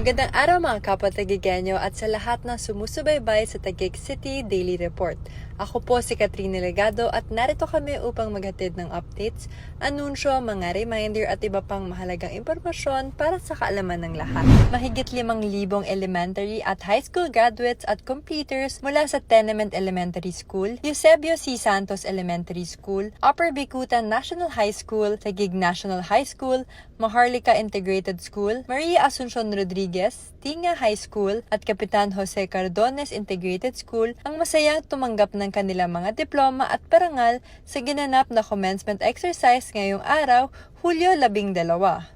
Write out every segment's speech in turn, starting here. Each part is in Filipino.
Magandang araw mga kapwa Tagigenyo at sa lahat ng sumusubaybay sa Taguig City Daily Report. Ako po si Katrina Legado at narito kami upang maghatid ng updates, anunsyo, mga reminder at iba pang mahalagang impormasyon para sa kaalaman ng lahat. Mahigit limang libong elementary at high school graduates at completers mula sa Tenement Elementary School, Eusebio C. Santos Elementary School, Upper Bikutan National High School, Taguig National High School, Maharlika Integrated School, Maria Asuncion Rodriguez, Tinga High School at Kapitan Jose Cardones Integrated School ang masayang tumanggap ng kanilang mga diploma at parangal sa ginanap na commencement exercise ngayong araw, Hulyo 12.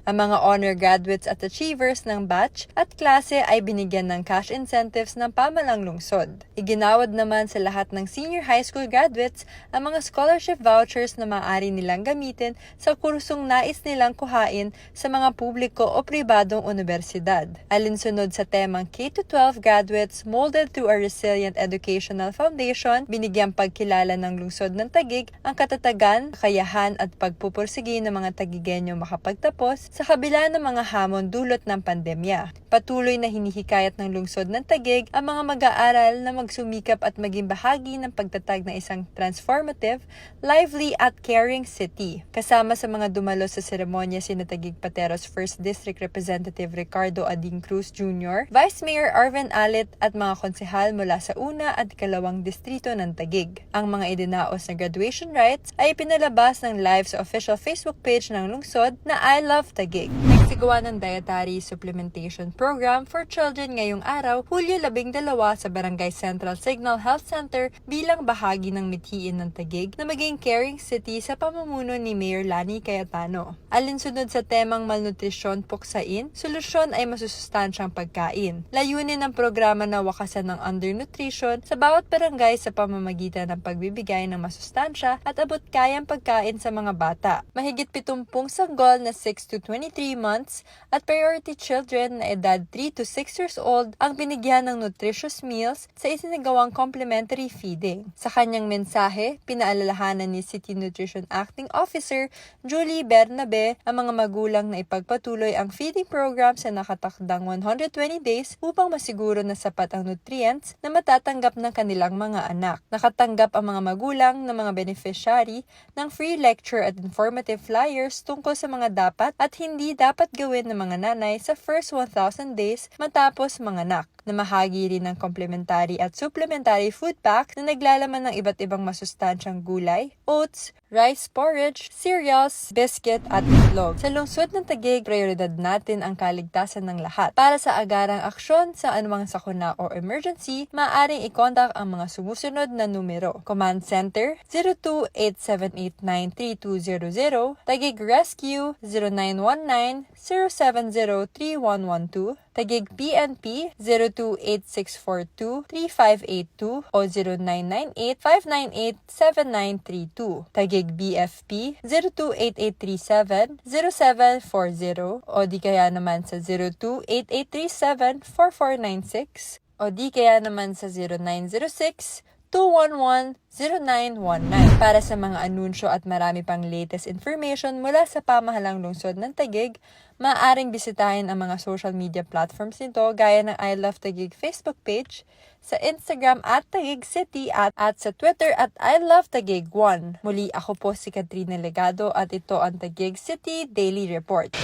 Ang mga honor graduates at achievers ng batch at klase ay binigyan ng cash incentives ng pamalang lungsod. Iginawad naman sa lahat ng senior high school graduates ang mga scholarship vouchers na maaari nilang gamitin sa kursong nais nilang kuhain sa mga publiko o pribadong universidad. Alinsunod sa temang K-12 graduates molded through a resilient educational foundation, binigyang pagkilala ng lungsod ng Tagig ang katatagan, kakayahan at pagpupursige ng mga Tagigenyo makapagtapos sa kabila ng mga hamon dulot ng pandemya. Patuloy na hinihikayat ng lungsod ng Tagig ang mga mag-aaral na magsumikap at maging bahagi ng pagtatag na isang transformative, lively at caring city. Kasama sa mga dumalo sa seremonya si Tagig Pateros 1st District Representative Ricardo Ading Cruz Jr., Vice Mayor Arvin Alit at mga konsehal mula sa una at ikalawang distrito ng Tagig. Ang mga idinaos na graduation rites ay pinalabas ng live sa official Facebook page ng lungsod na I Love Tagig. Nagsigawa ng dietary supplementation program for children ngayong araw, Hulyo 12 sa Barangay Central Signal Health Center bilang bahagi ng mithiin ng Tagig na maging caring city sa pamumuno ni Mayor Lani Cayetano. Alinsunod sa temang malnutrisyon puksain, solusyon ay masusustansyang pagkain. Layunin ng programa na wakasan ng undernutrition sa bawat barangay sa pamamagitan ng pagbibigay ng masustansya at abot kayang pagkain sa mga bata. Mahigit 70 sanggol na 6 to 23 months at priority children na edad 3 to 6 years old ang binigyan ng nutritious meals sa isinagawang complimentary feeding. Sa kanyang mensahe, pinaalalahanan ni City Nutrition Acting Officer Julie Bernabe ang mga magulang na ipagpatuloy ang feeding program sa nakatakdang 120 days upang masiguro na sapat ang nutrients na matatanggap ng kanilang mga anak. Nakatanggap ang mga magulang ng mga beneficiary ng free lecture at informative flyers tungkol sa mga dapat at hindi dapat gawin ng mga nanay sa first 1,000 days matapos manganak. Namahagi rin ng complementary at supplementary food pack na naglalaman ng iba't ibang masustansyang gulay, oats, rice porridge, cereals, biscuit at itlog. Sa lungsod ng Taguig, prioridad natin ang kaligtasan ng lahat. Para sa agarang aksyon sa anumang sakuna o emergency, maaaring i-contact ang mga sumusunod na numero. Command Center 0287893200, Taguig Rescue 0919-070-3112, Taguig PNP 028642-3582 o 0998-598-7932. Taguig BFP 028837-0740 o di kaya naman sa 028837-4496 o di kaya naman sa 0906 211-0919 para sa mga anunsyo at marami pang latest information mula sa pamahalang lungsod ng Tagig, maaaring bisitahin ang mga social media platforms nito gaya ng I Love Tagig Facebook page, sa Instagram at Tagig City at, at sa Twitter at I Love Tagig 1. Muli ako po si Katrina Legado at ito ang Tagig City Daily Report.